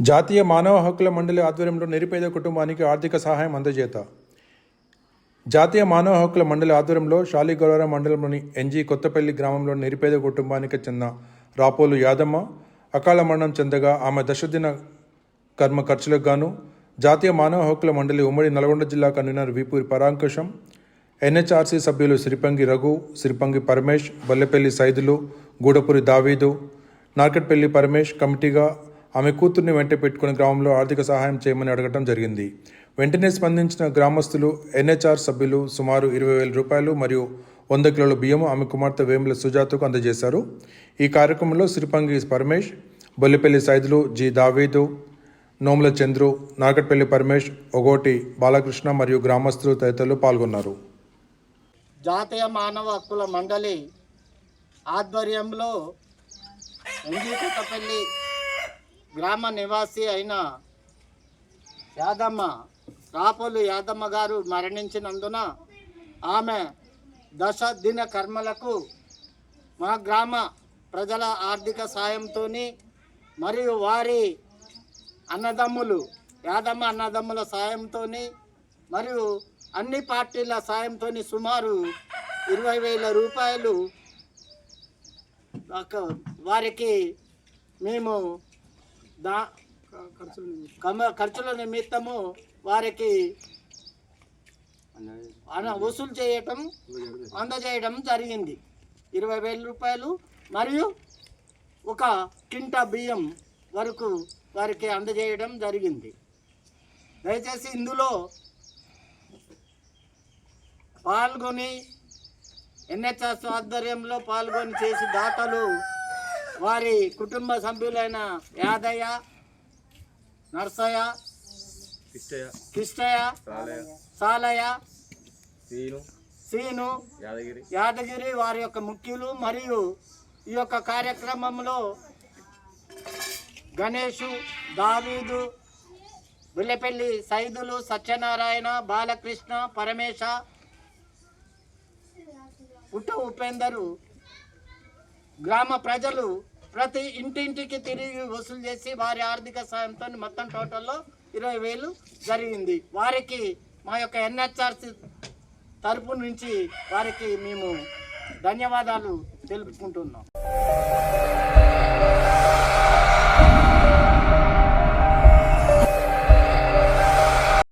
జాతీయ మానవ హక్కుల మండలి ఆధ్వర్యంలో నిరుపేద కుటుంబానికి ఆర్థిక సహాయం అందజేత. జాతీయ మానవ హక్కుల మండలి ఆధ్వర్యంలో శాలిగౌరవ మండలంలోని ఎన్జీ కొత్తపల్లి గ్రామంలో నిరుపేద కుటుంబానికి చెందిన రాపోలు యాదమ్మ అకాల మరణం చెందగా ఆమె దశదిన కర్మ ఖర్చులకు గాను జాతీయ మానవ హక్కుల మండలి ఉమ్మడి నల్గొండ జిల్లా కన్వీనర్ విపూరి పరాంకుశం ఎన్హెచ్ఆర్సీ సభ్యులు సిరిపంగి రఘు సిరిపంగి పరమేష్ బల్లెపల్లి సైదులు గూడపురి దావీదు నార్కెట్పల్లి పరమేష్ కమిటీగా ఆమె కూతుర్ని వెంట పెట్టుకుని గ్రామంలో ఆర్థిక సహాయం చేయమని అడగటం జరిగింది. వెంటనే స్పందించిన గ్రామస్తులు ఎన్హెచ్ఆర్ సభ్యులు సుమారు ఇరవై వేల రూపాయలు మరియు వంద కిలోల బియ్యం ఆమె కుమార్తె వేముల సుజాతకు అందజేశారు. ఈ కార్యక్రమంలో సిరిపంగి పరమేష్ బొల్లిపల్లి సైదులు జి దావీదు నోముల చంద్రు నాగట్పల్లి పరమేష్ ఒగోటి బాలకృష్ణ మరియు గ్రామస్తులు తదితరులు పాల్గొన్నారు. జాతీయ మానవ హక్కుల మండలి ఆధ్వర్యంలో గ్రామ నివాసి అయిన యాదమ్మ రాపోలు యాదమ్మ గారు మరణించినందున ఆమె దశ దిన కర్మలకు మా గ్రామ ప్రజల ఆర్థిక సాయంతో మరియు వారి అన్నదమ్ములు యాదమ్మ అన్నదమ్ముల సాయంతో మరియు అన్ని పార్టీల సాయంతో సుమారు ఇరవై వేల రూపాయలు వారికి మేము దా ఖర్చుల నిమిత్తము వారికి అన- వసూలు చేయటం అందజేయడం జరిగింది. ఇరవై వేల రూపాయలు మరియు ఒక కింటా బియ్యం వరకు వారికి అందజేయడం జరిగింది. దయచేసి ఇందులో పాల్గొని ఎన్హెచ్ఎస్ ఆధ్వర్యంలో పాల్గొని చేసి దాతలు వారి కుటుంబ సభ్యులైన యాదయ్య నర్సయ్య కిష్టయ్య కిష్టయ్య సాలయ్య సీను యాదగిరి వారి యొక్క ముఖ్యులు మరియు ఈ యొక్క కార్యక్రమంలో గణేషు దావీదు బుల్లెపల్లి సైదులు సత్యనారాయణ బాలకృష్ణ పరమేశ పుట్ట ఉపేందరు గ్రామ ప్రజలు ప్రతి ఇంటింటికి తిరిగి వసూలు చేసి వారి ఆర్థిక సాయంతో మొత్తం టోటల్లో ఇరవై వేలు జరిగింది. వారికి మా యొక్క ఎన్హెచ్ఆర్సి తరపు నుంచి వారికి మేము ధన్యవాదాలు తెలుపుకుంటున్నాం.